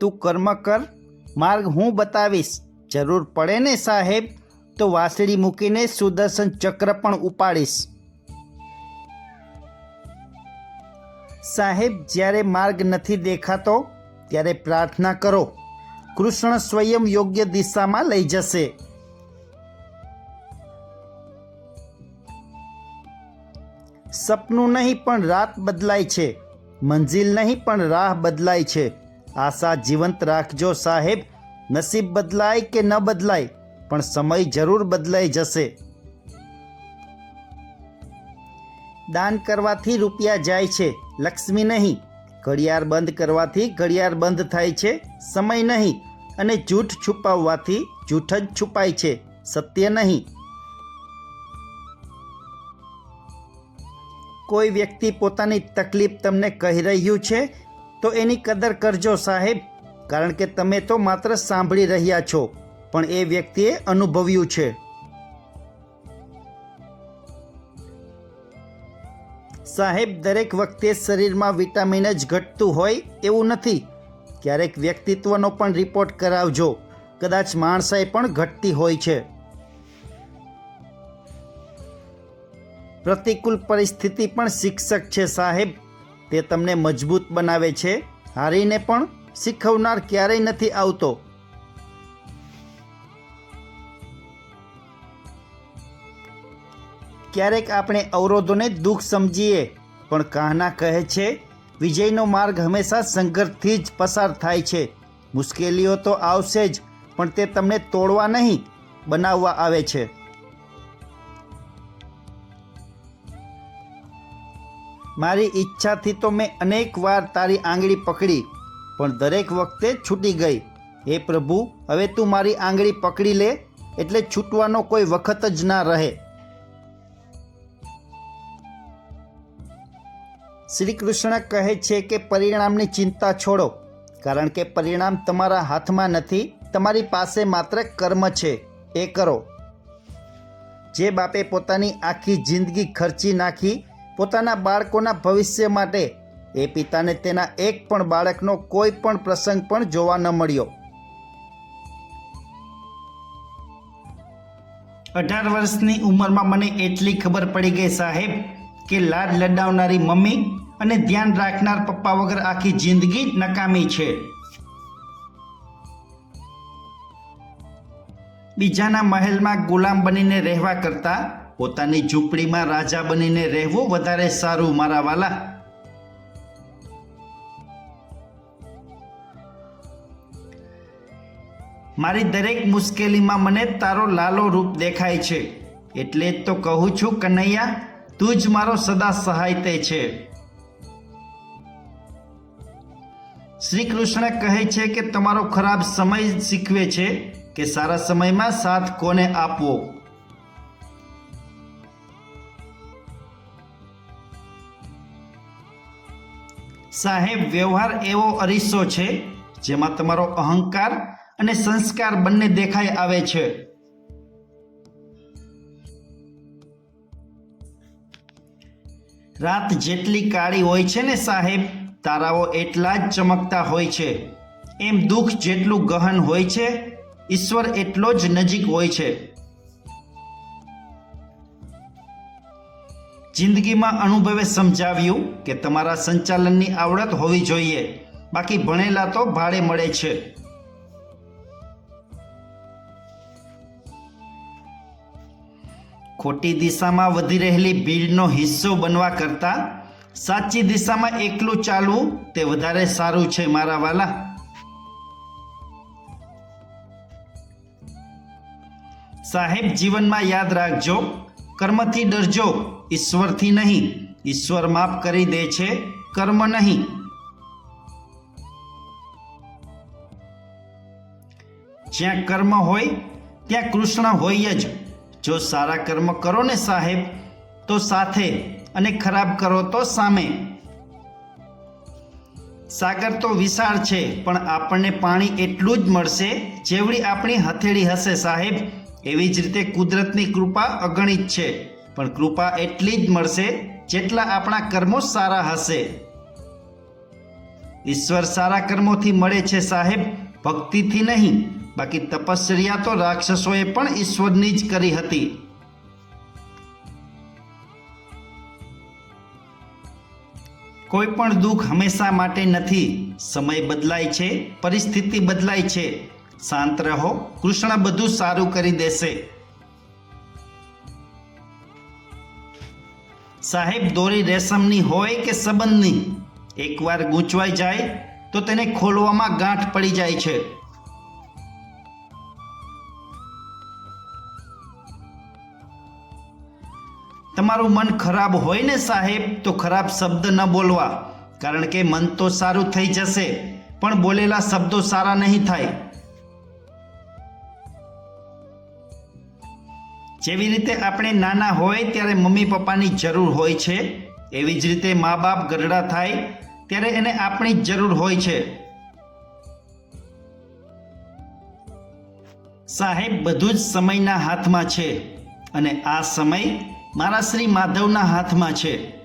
તું કર્મ કર, માર્ગ હું બતાવીશ. જરૂર પડે ને સાહેબ, તો વાસળી મૂકીને સુદર્શન ચક્ર પણ ઉપાડીશ. સાહેબ, જ્યારે માર્ગ નથી દેખાતો, ત્યારે પ્રાર્થના કરો. કૃષ્ણ સ્વયં યોગ્ય દિશામાં લઈ જશે. સપનું નહીં પણ રાત બદલાય છે. મંજિલ નહીં પણ રાહ બદલાય છે. આશા જીવંત રાખજો સાહેબ. નસીબ બદલાય કે ન બદલાય, પણ સમય જરૂર બદલાઈ જશે. દાન કરવાથી રૂપિયા જાય છે, લક્ષ્મી નહીં. ઘડિયાળ બંધ કરવાથી ઘડિયાળ બંધ થાય છે, સમય નહીં. અને જૂઠ છુપાવવાથી જૂઠ જ છુપાય છે, સત્ય નહીં. કોઈ વ્યક્તિ પોતાની તકલીફ તમને કહી રહ્યું છે તો એની કદર કરજો સાહેબ, કારણ કે તમે તો માત્ર સાંભળી રહ્યા છો, પણ એ વ્યક્તિએ અનુભવ્યું છે. સાહેબ, દરેક વખતે શરીરમાં વિટામિન જ ઘટતું હોય એવું નથી. ક્યારેક વ્યક્તિત્વનો પણ રિપોર્ટ કરાવજો. કદાચ માણસાઈ પણ ઘટતી હોય છે. પ્રતિકૂળ પરિસ્થિતિ પણ શિક્ષક છે સાહેબ. તે તમને મજબૂત બનાવે છે. હારીને પણ શીખવનાર ક્યારેય નથી આવતો. ક્યારેક આપણે અવરોધોને દુઃખ સમજીએ, પણ કાહના કહે છે, વિજયનો માર્ગ હંમેશા સંઘર્ષથી જ પસાર થાય છે. મુશ્કેલીઓ તો આવશે જ, પણ તે તમને તોડવા નહીં, બનાવવા આવે છે. મારી ઈચ્છાથી તો મેં અનેક વાર તારી આંગળી પકડી, પણ દરેક વખતે છૂટી ગઈ. હે પ્રભુ, હવે તું મારી આંગળી પકડી લે, એટલે છૂટવાનો કોઈ વખત જ ના રહે. શ્રી કૃષ્ણ કહે છે કે પરિણામની ચિંતા છોડો, કારણ કે પરિણામ તમારા હાથમાં નથી, તમારી પાસે માત્ર કર્મ છે. એ કરો. જે બાપે પોતાની આખી જિંદગી ખર્ચી નાખી પોતાના બાળકોના ભવિષ્ય માટે એ પિતાને તેના એક પણ બાળકનો કોઈ પણ પ્રસંગ પણ જોવા ન મળ્યો. અઢાર વર્ષની ઉંમરમાં મને એટલી ખબર પડી ગઈ સાહેબ કે લાડ લડાવનારી મમ્મી અને ધ્યાન રાખનાર પપ્પા વગર આખી જિંદગી નકામી છે. બીજાના મહેલમાં ગુલામ બનીને રહેવા કરતાં પોતાની ઝૂંપડીમાં રાજા બનીને રહેવું વધારે સારું મારા વાલા. મારી દરેક મુશ્કેલીમાં મને તારો લાલો રૂપ દેખાય છે. એટલે જ તો કહું છું, કનૈયા, તું જ મારો સદા સહાય તે છે. શ્રી કૃષ્ણ કહે છે કે તમારો ખરાબ સમય શીખવે છે કે સારા સમયમાં સાથ કોને આપવો? સાહેબ, વ્યવહાર એવો અરીસો છે જેમાં તમારો અહંકાર અને સંસ્કાર બંને દેખાઈ આવે છે. રાત જેટલી કાળી હોય છે ને સાહેબ, તારાઓ એટલા જ ચમકતા હોય છે. એમ દુઃખ જેટલું ગહન હોય છે, ઈશ્વર એટલો જ નજીક હોય છે. જિંદગીમાં અનુભવે સમજાવ્યું કે તમારા સંચાલનની આવડત હોવી જોઈએ. બાકી ભણેલા તો ભાડે મળે છે. ખોટી દિશામાં વધી રહેલી ભીડનો હિસ્સો બનવા કરતાં સાચી દિશામાં એકલું ચાલવું તે વધારે સારું છે મારા વાલા. સાહેબ, જીવનમાં યાદ રાખજો, કર્મથી ડરજો. ઈશ્વરથી નહીં, ઈશ્વર માફ કરી દે છે, કર્મ નહીં. જ્યાં કર્મ હોય, ત્યાં કૃષ્ણ હોય જ. જો સારા કર્મ કરો ને સાહેબ, તો સાથે અને ખરાબ કરો તો સામે. સાગર તો વિશાળ છે, પણ આપણને પાણી એટલું જ મળશે જેવડી આપણી હથેળી હશે સાહેબ. એવી જ રીતે કુદરતની કૃપા અગણિત છે. પણ કૃપા એટલી જ મળશે જેટલા આપણા કર્મો સારા હશે. ઈશ્વર સારા કર્મોથી મળે છે સાહેબ, ભક્તિથી નહીં, બાકી તપશ્ચર્યા તો રાક્ષસોએ પણ ઈશ્વરની જ કરી હતી. કોઈ પણ દુઃખ હંમેશા માટે નથી, સમય બદલાય છે, પરિસ્થિતિ બદલાય છે. શાંત રહો, કૃષ્ણ બધું સારું કરી દેશે. સાહેબ, દોરી રેશમની હોય કે સંબંધની? એકવાર ગૂંચવાઈ જાય તો તેને ખોલવામાં ગાંઠ પડી જાય છે. તમારું મન ખરાબ હોય ને સાહેબ, તો ખરાબ શબ્દ ન બોલવા, કારણ કે મન તો સારું થઈ જશે, પણ બોલેલા શબ્દો સારા નહીં થાય. જેવી રીતે આપણે નાના હોય ત્યારે મમ્મી પપ્પાની જરૂર હોય છે, એવી જ રીતે મા બાપ ગરડા થાય ત્યારે એને આપણી જ જરૂર હોય છે. સાહેબ, બધું જ સમયના હાથમાં છે અને આ સમય મારા શ્રી માધવના હાથમાં છે.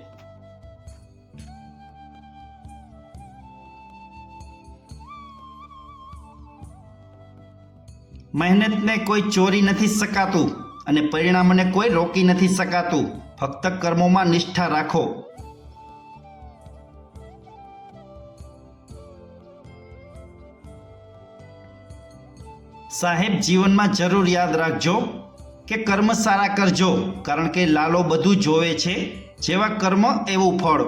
મહેનતને કોઈ ચોરી નથી શકાતું. અને પરિણામને કોઈ રોકી નથી શકાતું. ફક્ત કર્મોમાં નિષ્ઠા રાખો. સાહેબ, જીવનમાં જરૂર યાદ રાખજો કે કર્મ સારા કરજો, કારણ કે લાલો બધું જોવે છે, જેવા કર્મ એવું ફળ.